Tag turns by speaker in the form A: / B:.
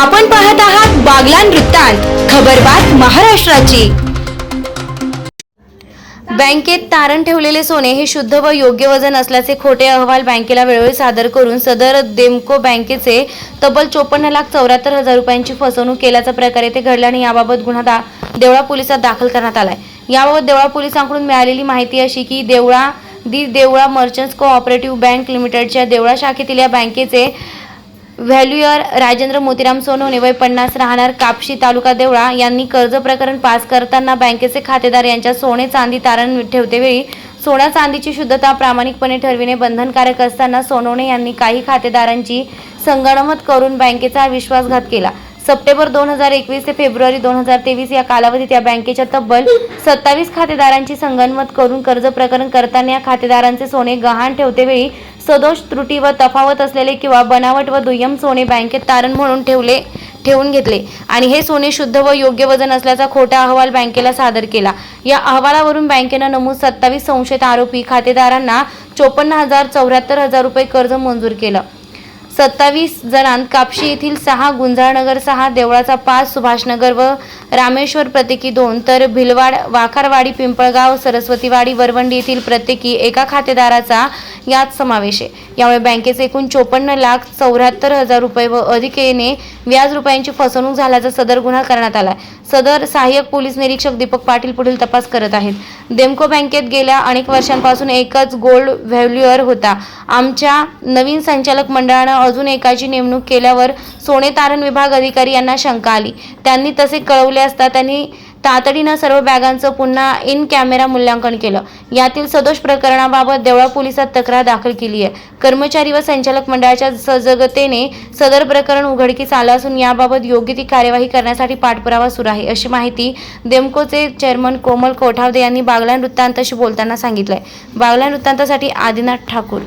A: आपण पाहत आहात बागलान वृत्तांत खबरबात महाराष्ट्राची. बँकेत तारण ठेवलेले सोने हे शुद्ध व योग्य वजन असल्याचे खोटे अहवाल बँकेला वेळोवेळी सादर करून सदर देमको बँकेचे तब्बल चोपन्न लाख चौऱ्याहत्तर हजार रुपयांची फसवणूक केल्याचा प्रकार येथे घडला आणि याबाबत गुन्हा दा देवळा पोलिसात दाखल करण्यात आलाय. याबाबत देवळा पोलिसांकडून मिळालेली माहिती अशी की देवळा दि देवळा मर्चंट्स कोऑपरेटिव्ह बँक लिमिटेडच्या देवळा शाखेतील या बँकेचे व्हॅल्युअर राजेंद्र मोतीराम सोनवणे वय पन्नास राहणार कापशी तालुका देवळा यांनी कर्ज प्रकरण पास करताना बँकेचे खातेदार यांच्या सोने चांदी तारण ठेवतेवेळी सोन्या चांदीची शुद्धता प्रामाणिकपणे ठरविणे बंधनकारक असताना सोनवणे यांनी काही खातेदारांची संगणमत करून बँकेचा विश्वासघात केला. सप्टेंबर दोन हजार एकवीस ते फेब्रुवारी दोन हजार तेवीस या कालावधीत या बँकेच्या तब्बल सत्तावीस खातेदारांची संगनमत करून कर्ज प्रकरण करताना या खातेदारांचे सोने गहाण ठेवतेवेळी सदोष त्रुटी व तफावत असलेले किंवा बनावट व दुय्यम सोने बँकेत तारण म्हणून ठेवले ठेवून घेतले. आणि हे सोने शुद्ध व योग्य वजन असल्याचा खोटा अहवाल बँकेला सादर केला. या अहवालावरून बँकेनं नमूद सत्तावीस संशयित आरोपी खातेदारांना चोपन्न हजार चौऱ्याहत्तर हजार रुपये कर्ज मंजूर केलं. सत्तावीस जणांत कापशी येथील सहा गुंजाळनगर सहा देवळाचा पाच सुभाषनगर व रामेश्वर प्रत्येकी दोन तर भिलवाड वाखारवाडी पिंपळगाव सरस्वतीवाडी वरवंडी येथील प्रत्येकी एका खातेदाराचा यात समावेश आहे. यामुळे बँकेचे एकूण चोपन्न लाख चौऱ्याहत्तर हजार रुपये व अधिकेने व्याज रुपयांची फसवणूक झाल्याचा सदर गुन्हा करण्यात आला सदर सहाय्यक पोलीस निरीक्षक दीपक पाटील पुढील तपास करत आहेत. देमको बँकेत गेल्या अनेक वर्षांपासून एकच गोल्ड व्हॅल्युअर होता. आमच्या नवीन संचालक मंडळानं अजून एकाची नेमणूक केल्यावर सोने तारण विभाग अधिकारी यांना शंका आली. त्यांनी तसे कळवले असता त्यांनी तातडीनं सर्व बॅगांचं पुन्हा इन कॅमेरा मूल्यांकन केलं. यातील सदोष प्रकरणाबाबत देवळा पोलिसात तक्रार दाखल केली आहे कर्मचारी व संचालक मंडळाच्या सजगतेने सदर प्रकरण उघडकीस आलं असून याबाबत योग्य ती कार्यवाही करण्यासाठी पाठपुरावा सुरू आहे अशी माहिती देमकोचे चेअरमन कोमल कोठावदे यांनी बागलान वृत्तांताशी बोलताना सांगितलंय. बागलान वृत्तांतासाठी आदिनाथ ठाकूर.